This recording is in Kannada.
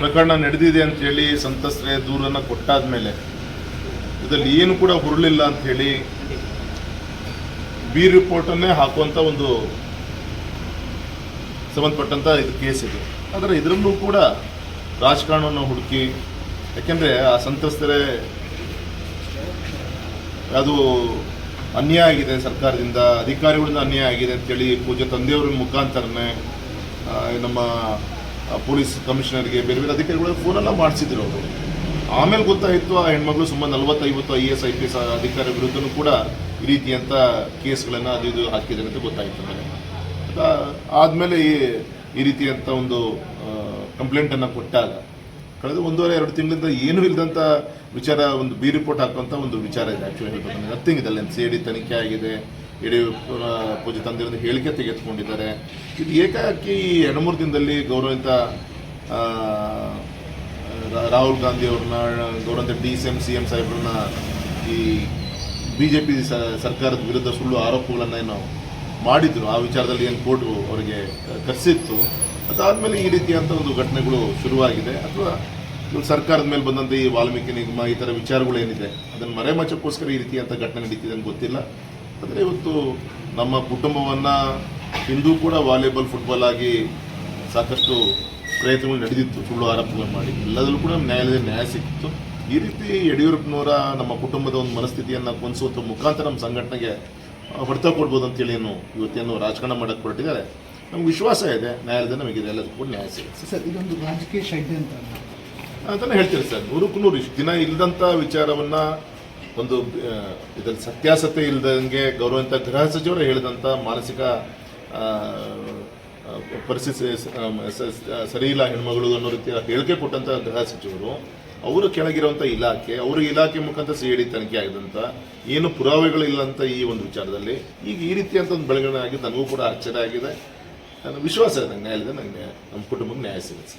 ಪ್ರಕರಣ ನಡೆದಿದೆ ಅಂತ ಹೇಳಿ ಸಂತ್ರಸ್ತೆ ದೂರನ್ನು ಕೊಟ್ಟಾದ ಮೇಲೆ ಇದರಲ್ಲಿ ಏನು ಕೂಡ ಹುರುಳಿಲ್ಲ ಅಂತ ಹೇಳಿ ಬಿ ರಿಪೋರ್ಟನ್ನೇ ಹಾಕುವಂಥ ಒಂದು ಸಂಬಂಧಪಟ್ಟಂಥ ಇದು ಕೇಸ್ ಇದು. ಆದರೆ ಇದರಲ್ಲೂ ಕೂಡ ರಾಜಕಾರಣವನ್ನು ಹುಡುಕಿ, ಯಾಕೆಂದರೆ ಆ ಸಂತ್ರಸ್ತರೇ ಅದು ಅನ್ಯಾಯ ಆಗಿದೆ ಸರ್ಕಾರದಿಂದ, ಅಧಿಕಾರಿಗಳಿಂದ ಅನ್ಯಾಯ ಆಗಿದೆ ಅಂತೇಳಿ ಪೂಜೆ ತಂದೆಯವರ ಮುಖಾಂತರನೇ ನಮ್ಮ ಪೊಲೀಸ್ ಕಮಿಷನರ್ಗೆ ಬೇರೆ ಬೇರೆ ಅಧಿಕಾರಿಗಳು ಫೋನೆಲ್ಲ ಮಾಡಿಸಿದ್ರು ಅವರು. ಆಮೇಲೆ ಗೊತ್ತಾಯಿತು, ಆ ಹೆಣ್ಮಗಳು ಸುಮಾರು ನಲವತ್ತೈವತ್ತು I S I P S ಅಧಿಕಾರಿ ವಿರುದ್ಧನೂ ಕೂಡ ಈ ರೀತಿಯಂಥ ಕೇಸ್ಗಳನ್ನು ಅದು ಇದು ಹಾಕಿದ್ದಾರೆ ಅಂತ ಗೊತ್ತಾಯಿತು ನನಗೆ. ಆದಮೇಲೆ ಈ ಈ ರೀತಿಯಂಥ ಒಂದು ಕಂಪ್ಲೇಂಟನ್ನು ಕೊಟ್ಟಾಗ ಕಳೆದ ಒಂದೂವರೆ, ಎರಡು ತಿಂಗಳಿಂದ ಏನೂ ಇಲ್ಲದಂಥ ವಿಚಾರ, ಒಂದು ಬಿ ರಿಪೋರ್ಟ್ ಹಾಕುವಂಥ ಒಂದು ವಿಚಾರ ಇದೆ. ಆ್ಯಕ್ಚುಲಿ ಹೇಳ್ಬೇಕಂದ್ರೆ ನಥಿಂಗ್ ಇದಲ್ಲ. ಸಿ ಡಿ ತನಿಖೆ ಆಗಿದೆ. ಯಡಿಯೂರಪ್ಪ ಪೂಜೆ ತಂದಿರೋದು ಹೇಳಿಕೆ ತೆಗೆದುಕೊಂಡಿದ್ದಾರೆ. ಇದು ಏಕಾಏಕಿ ಎರಡು ಮೂರು ದಿನದಲ್ಲಿ ಗೌರವಿತ ರಾಹುಲ್ ಗಾಂಧಿ ಅವ್ರನ್ನ, ಗೌರವಿತ D C M C M ಸಾಹೇಬ್ರನ್ನ ಈ ಬಿ ಜೆ ಪಿ ಸರ್ಕಾರದ ವಿರುದ್ಧ ಸುಳ್ಳು ಆರೋಪಗಳನ್ನು ಏನು ಮಾಡಿದ್ರು. ಆ ವಿಚಾರದಲ್ಲಿ ಏನು ಕೋರ್ಟ್ ಅವರಿಗೆ ಕರೆಸಿತ್ತು. ಅದಾದಮೇಲೆ ಈ ರೀತಿಯಂಥ ಒಂದು ಘಟನೆಗಳು ಶುರುವಾಗಿದೆ. ಅಥವಾ ಸರ್ಕಾರದ ಮೇಲೆ ಬಂದಂಥ ಈ ವಾಲ್ಮೀಕಿ ನಿಗಮ ಈ ಥರ ವಿಚಾರಗಳು ಏನಿದೆ, ಅದನ್ನು ಮರೆಮಾಚಕ್ಕೋಸ್ಕರ ಈ ರೀತಿಯಂಥ ಘಟನೆ ನಡೀತಿದೆ ಅಂತ ಗೊತ್ತಿಲ್ಲ. ಆದರೆ ಇವತ್ತು ನಮ್ಮ ಕುಟುಂಬವನ್ನು ಹಿಂದೂ ಕೂಡ ವಾಲಿಬಾಲ್ ಫುಟ್ಬಾಲ್ ಆಗಿ ಸಾಕಷ್ಟು ಪ್ರಯತ್ನಗಳು ನಡೆದಿತ್ತು ಸುಳ್ಳು ಆರೋಪಗಳು ಮಾಡಿ. ಎಲ್ಲದರಲ್ಲೂ ಕೂಡ ನ್ಯಾಯಾಲಯದ ನ್ಯಾಯ ಸಿಕ್ಕಿತ್ತು. ಈ ರೀತಿ ಯಡಿಯೂರಪ್ಪನವರ ನಮ್ಮ ಕುಟುಂಬದ ಒಂದು ಮನಸ್ಥಿತಿಯನ್ನು ಕೊಂದಿಸುವಂಥ ಮುಖಾಂತರ ನಮ್ಮ ಸಂಘಟನೆಗೆ ಹೊಡೆತ ಕೊಡ್ಬೋದು ಅಂತೇಳಿ ಏನು ಇವತ್ತೇನು ರಾಜಕಾರಣ ಮಾಡಕ್ಕೆ ಹೊರಟಿದ್ದಾರೆ. ನಮ್ಗೆ ವಿಶ್ವಾಸ ಇದೆ ನ್ಯಾಯಾಲಯದ ನಮಗೆ ಎಲ್ಲದಕ್ಕೂ ಕೂಡ ನ್ಯಾಯ ಸಿಗುತ್ತೆ. ಸರ್ ಇದೊಂದು ರಾಜಕೀಯ ಷಡ್ಯಂತ್ರ ಅಂತಲೇ ಹೇಳ್ತೀರಿ ಸರ್ ನೂರಕ್ಕೂ ನೂರು ಇಷ್ಟು ದಿನ ಇಲ್ಲದಂಥ ವಿಚಾರವನ್ನ ಒಂದು ಇದರಲ್ಲಿ ಸತ್ಯಾಸತೆ ಸತ್ಯಾಸತ್ಯ ಇಲ್ಲದಂಗೆ ಗೌರವಂತ ಗೃಹ ಸಚಿವರು ಹೇಳಿದಂಥ ಮಾನಸಿಕ ಪರಿಸ್ಥಿತಿ ಸರಿ ಇಲ್ಲ ಹೆಣ್ಮಗಳು ಅನ್ನೋ ರೀತಿಯ ಹೇಳಿಕೆ ಕೊಟ್ಟಂತ ಗೃಹ ಸಚಿವರು ಅವರು ಕೆಳಗಿರುವಂಥ ಇಲಾಖೆ, ಅವರು ಇಲಾಖೆ ಮುಖಾಂತರ ಸಿ ಡಿ ತನಿಖೆ ಆಗಿದಂಥ ಏನು ಪುರಾವೆಗಳಿಲ್ಲಂತ ಈ ಒಂದು ವಿಚಾರದಲ್ಲಿ, ಈಗ ಈ ರೀತಿಯಂಥ ಒಂದು ಬೆಳವಣಿಗೆ ಆಗಿದ್ದು ನನಗೂ ಕೂಡ ಆಶ್ಚರ್ಯ ಆಗಿದೆ. ನನ್ನ ವಿಶ್ವಾಸ ಇದೆ ನ್ಯಾಯಾಲಯದ ನನಗೆ ನಮ್ಮ ಕುಟುಂಬಕ್ಕೆ ನ್ಯಾಯ ಸಿಗುತ್ತೆ.